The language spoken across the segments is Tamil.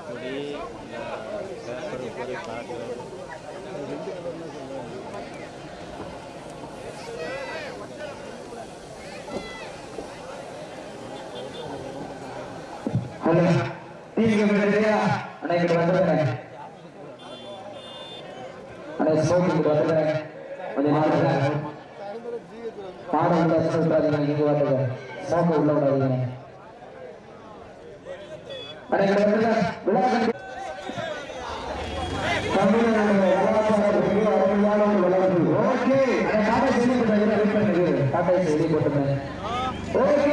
கொடி பேப்பர் போய் பார்க்குறேன் Hello. போகாதீங்க சாக்க உள்ள விடாதீங்க. ஓகே. டாட்டா செய்தி போட்டுருந்தேன் ஓகே.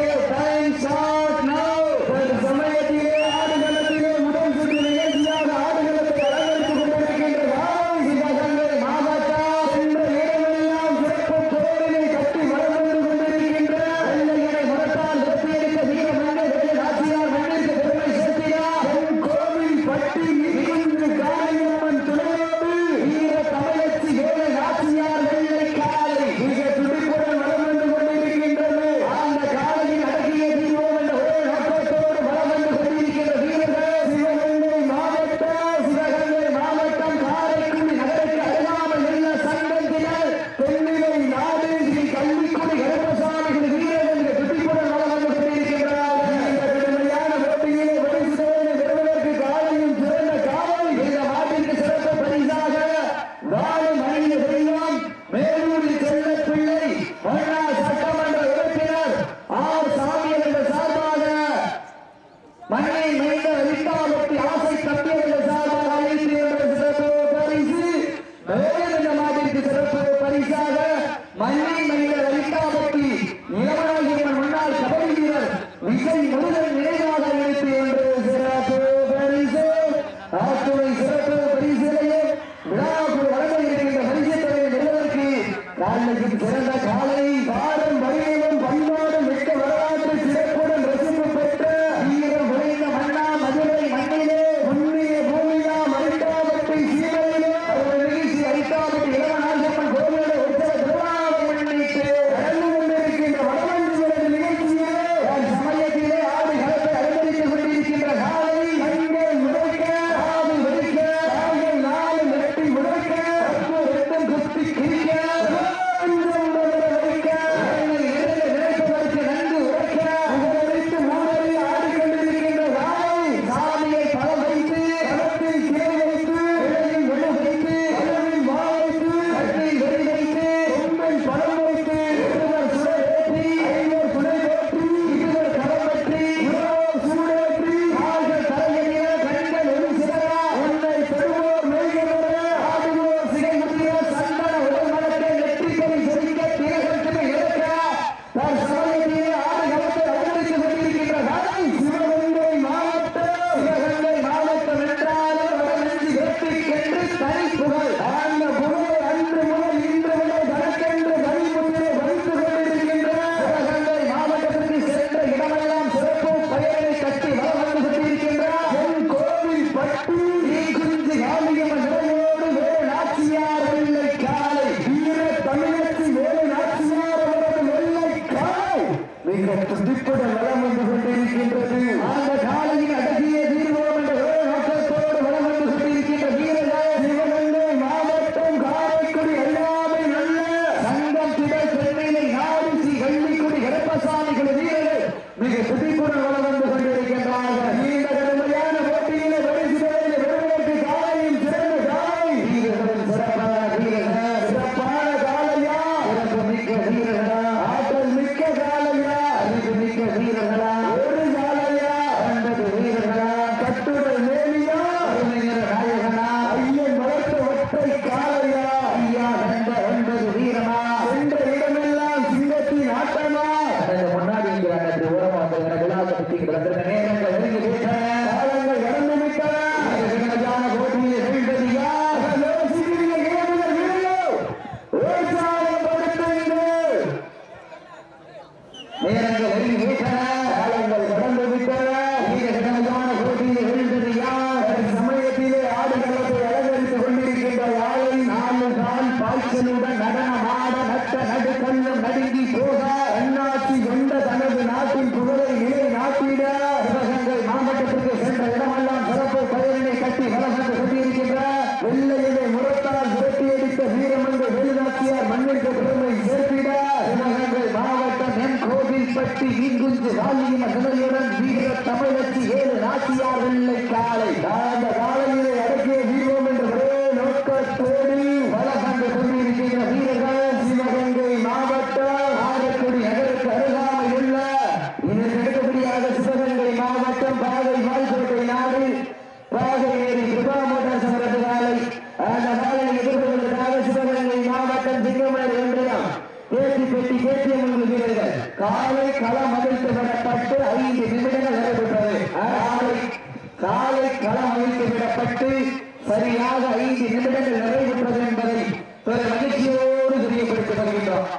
பாராட்டு சரியாக ஐந்து நிமிடங்கள் நிறைவேற்றது என்பதை ஒரு மகிழ்ச்சியோடு தெரியப்படுத்தி வருகின்றோம்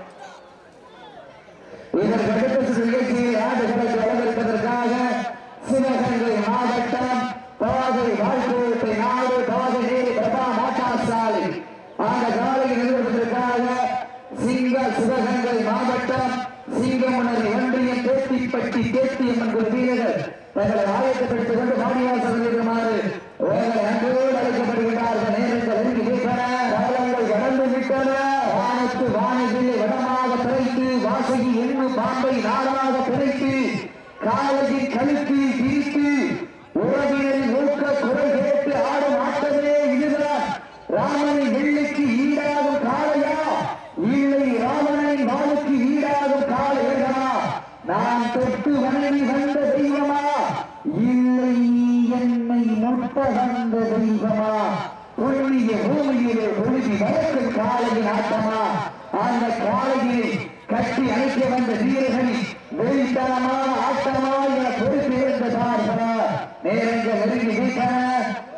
இதற்கு நிகழ்ச்சியை ஆதரிப்பதற்கு வழங்கிருப்பதற்காக சிவகங்கை நாடு பாதை சாலை அந்த சாலையை நிறுவனத்திற்காக சிங்க சிவகங்கை மாவட்டம் சிங்கமுனர் ஒன்றியம் தேத்திப்பட்டி தேத்தியம்மன் குரு வீரர்கள் தங்களை ஆயத்தப்படுத்திக் கொண்டு மாநில சதவீதமாக வானத்து வானத்திலே வடமாக பிறகு வாசகி என்னும் பாம்பை நாடாக பிறகு காலத்தில்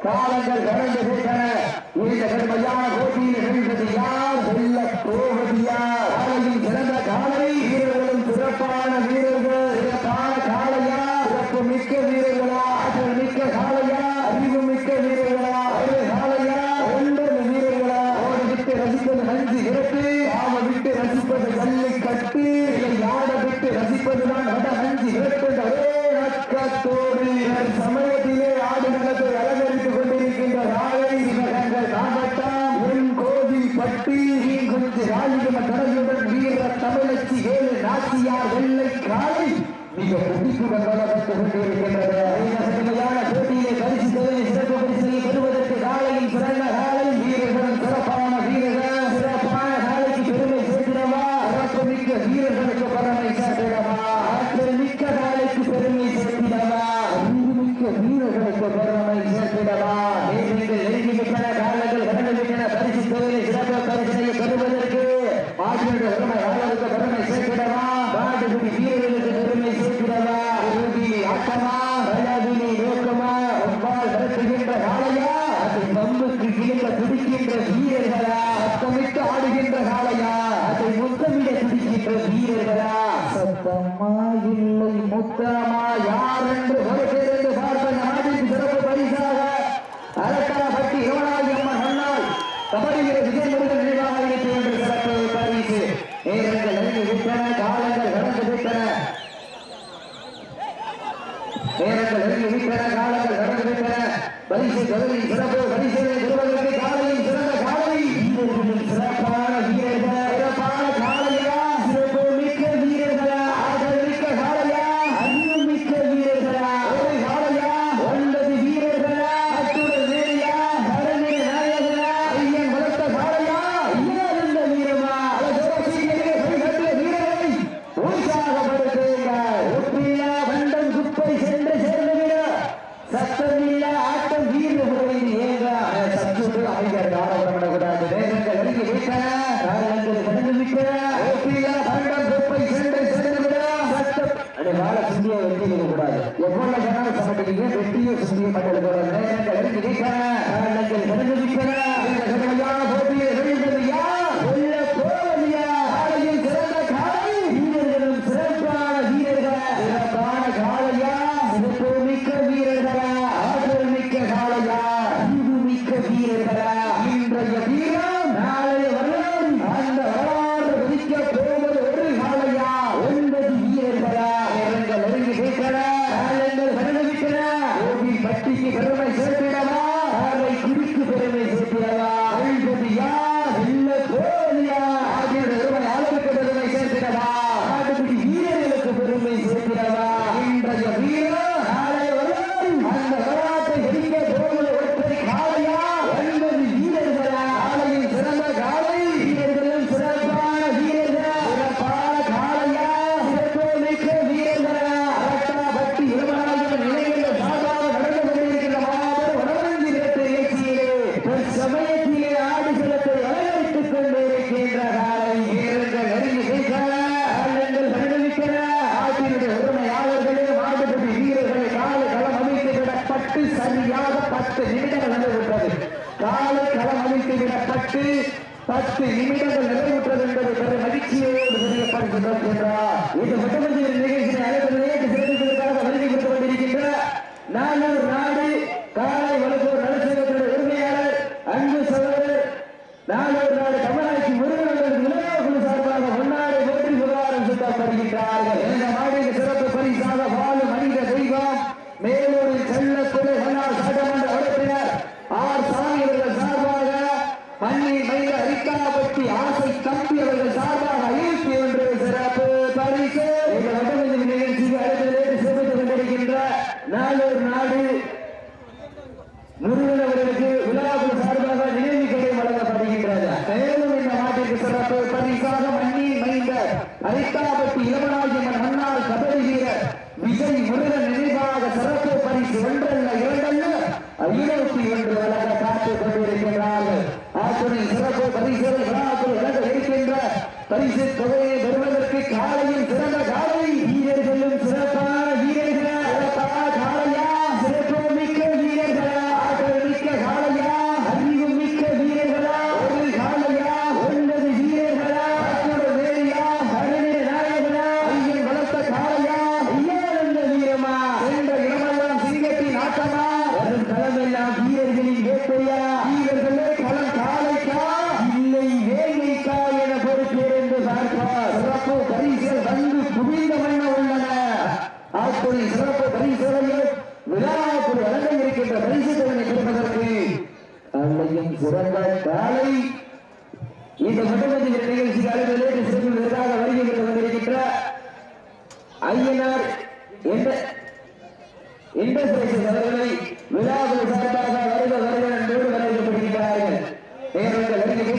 காலங்கள் கடந்து விட்டன இந்த கடுமையான போட்டியில் இருந்தது யார்? செல்ல போவது யார்? காலையில் சிறந்த காலையில் இருபத்தி ஏழு நாட்டியார் வெள்ளை காலை? மிக புதுப்புடன் வளர்த்து கொண்டிருக்கின்றது. போட்டியிலே பரிசு தொழிலை சிறப்பு உத்தரமா யார் என்று பொறுத்திருந்து பார்த்த நாட்டின் சிறப்பு பரிசாக அரக்கரப்பட்டி யுவராஜ் அம்மன் முன்னாள் கபடியிலே விஜய் முருகன் நினைவாக இணைத்து ஒன்று சிறப்பு பரிசு நேரங்கள் நெருங்கி விட்டன காலங்கள் கடந்து விட்டன நேரங்கள் நெருங்கி விட்டன காலங்கள் கடந்து விட்டன பரிசு கருவி சிறப்பு இது மட்டுமின்றி நிகழ்ச்சியை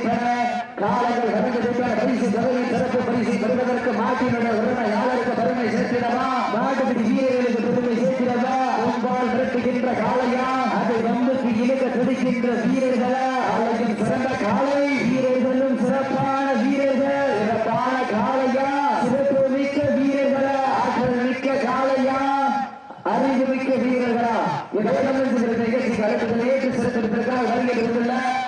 பெற காலையில் கடந்து சென்ற பரிசு தொகை சிறப்பு பரிசு பெறுவதற்கு மாற்றினுடைய உரிமை யாருக்கு பெருமை சேர்க்கிறதா நாட்டுக்கு வீரர்களுக்கு பெருமை சேர்க்கிறதா உன்பால் விரட்டுகின்ற காலையா அதை வம்புக்கு இழுக்க துடிக்கின்ற வீரர்களா அழகின் சிறந்த காலை ஏற்று சிறப்பிருப்பதற்காக வருகை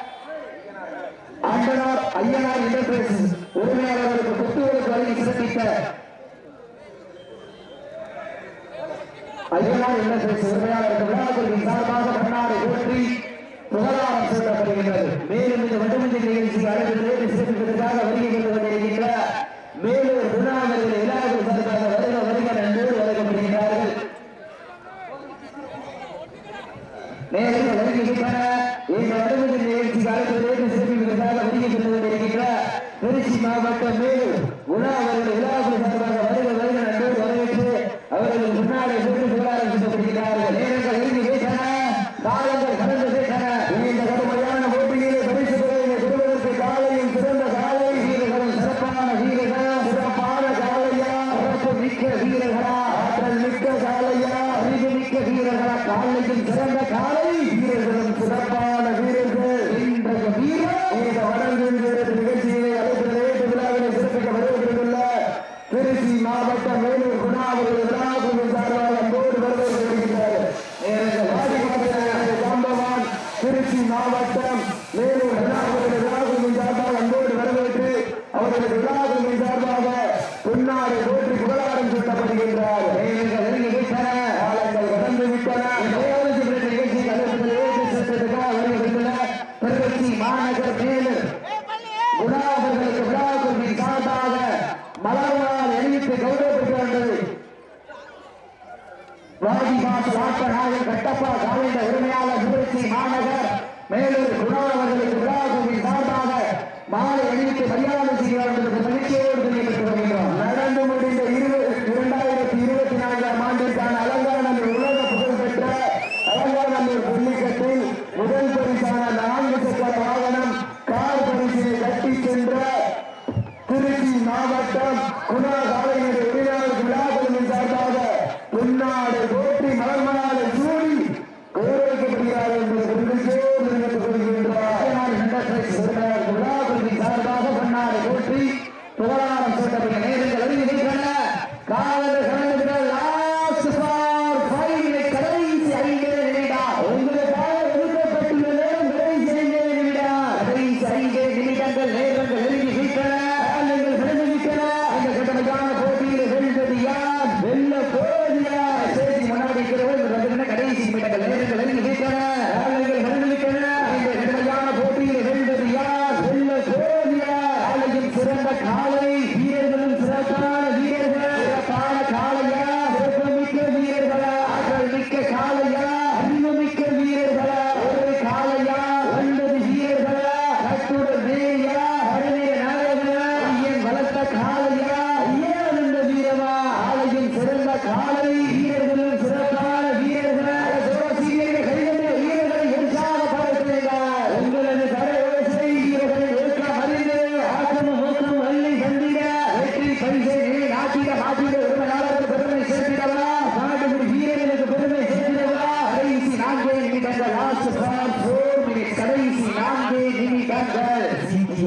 ஐயனார் இன்டர்பிரைசஸ் உரிமையாளர்களுக்கு புத்துகளுக்கு வழங்கி சிறப்பித்த ஐயனார் இன்டர்பிரைஸ் உரிமையாளருக்கு விழாவிற்கு சார்பாக பன்னாடு போற்றி புகழாரம் சூட்டப்படுகின்றது. மேலும் இந்த வண்டுமஞ்சி நிகழ்ச்சி அழைப்பிலே சிறப்பிப்பதற்காக வருகின்ற இன்றைக்கு சிறந்த காலை மாநகரத்தில் உணவர்களுக்கு விழாவுக்கு சார்பாக மலர்வால் அறிவித்து கௌரவிக்க வேண்டும் வாஜிபாத் வாக்கநாயகர் கட்டப்பா காலைந்த உரிமையாளர் திருச்சி மாநகர் மேலூர் குணவர்களுக்கு விழா வாருங்கள்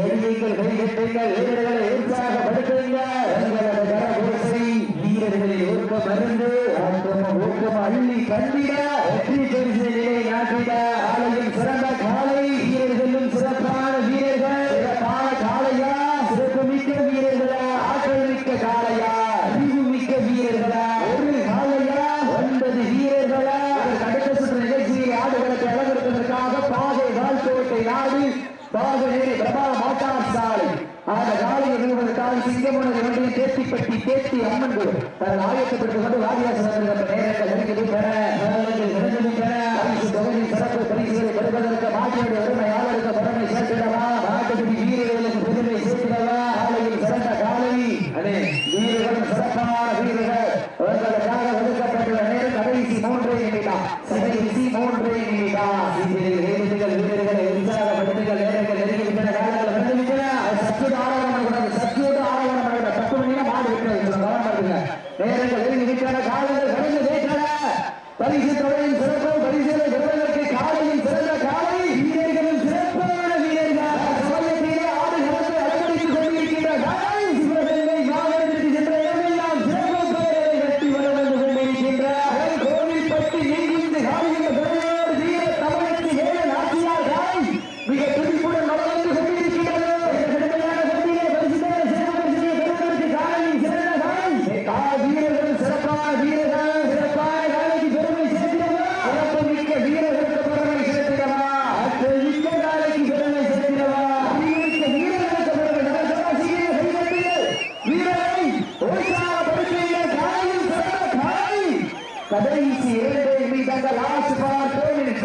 எரியுங்கள் கைகட்டுங்கள் வீரர்களை உற்சாக படுத்துங்கள் வீரர்களில் ஊக்கம் அருந்து. ஊக்கம் ஊக்கம் அள்ளி கண்டிட. ஒன்பது காலம் சிங்கமனது வண்டியில் தேர்த்திப்பட்டி தேர்த்தி அம்மன் குழு தன் ஆயத்தப்பட்டுக் கொண்டு வாரியாசனத்தில் நேரங்கள் பெற பெற பெறுவதற்கு மாற்றியோடு வறுமை யாவருக்கு பெருமை சேர்த்திடவா? நாட்டுக்குடி வீரர்கள்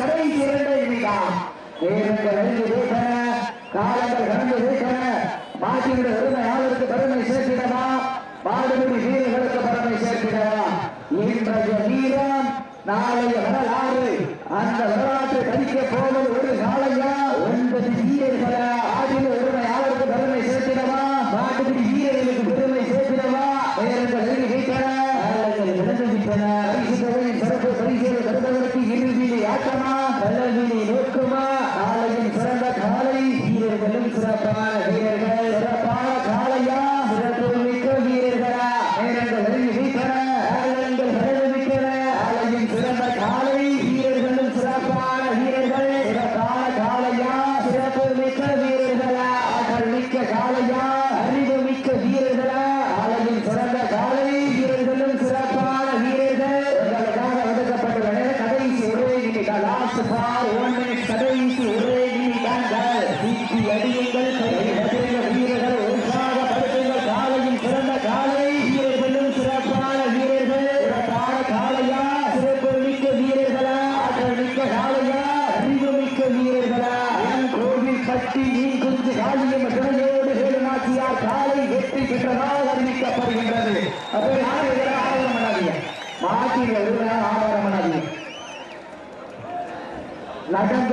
கடைசி இரண்டை இனிதான் நேரங்கள் அழிந்து இருக்கின்றன காலங்கள் கடந்து இருக்கின்றன மாற்றிவிட பெருமை ஆளுக்கு பெருமை சேர்த்திடவா பாடுபடி வீரர்களுக்கு பெருமை சேர்த்திடவா இன்றைய வீரம் நாளைய வரலாறு அந்த வரலாற்றை கழிக்க போவது ஒரு trabalho.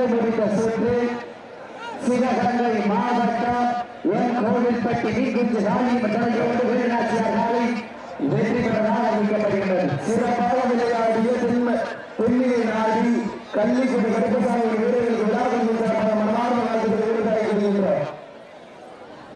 கண்டுபிடித்த சுற்று சிவகங்கை மாவட்டம் என் கோவில்பட்டி நீக்குச்சி ராணி மற்றும் வீரநாச்சியார் ராணி வெற்றி பெறமாக அறிவிக்கப்படுகின்றது. சிறப்பாக விளையாடிய திண்ம பெண்ணிலை நாடி கள்ளிக்குடி கடுப்பசாமி வீரர்கள் விழாவில்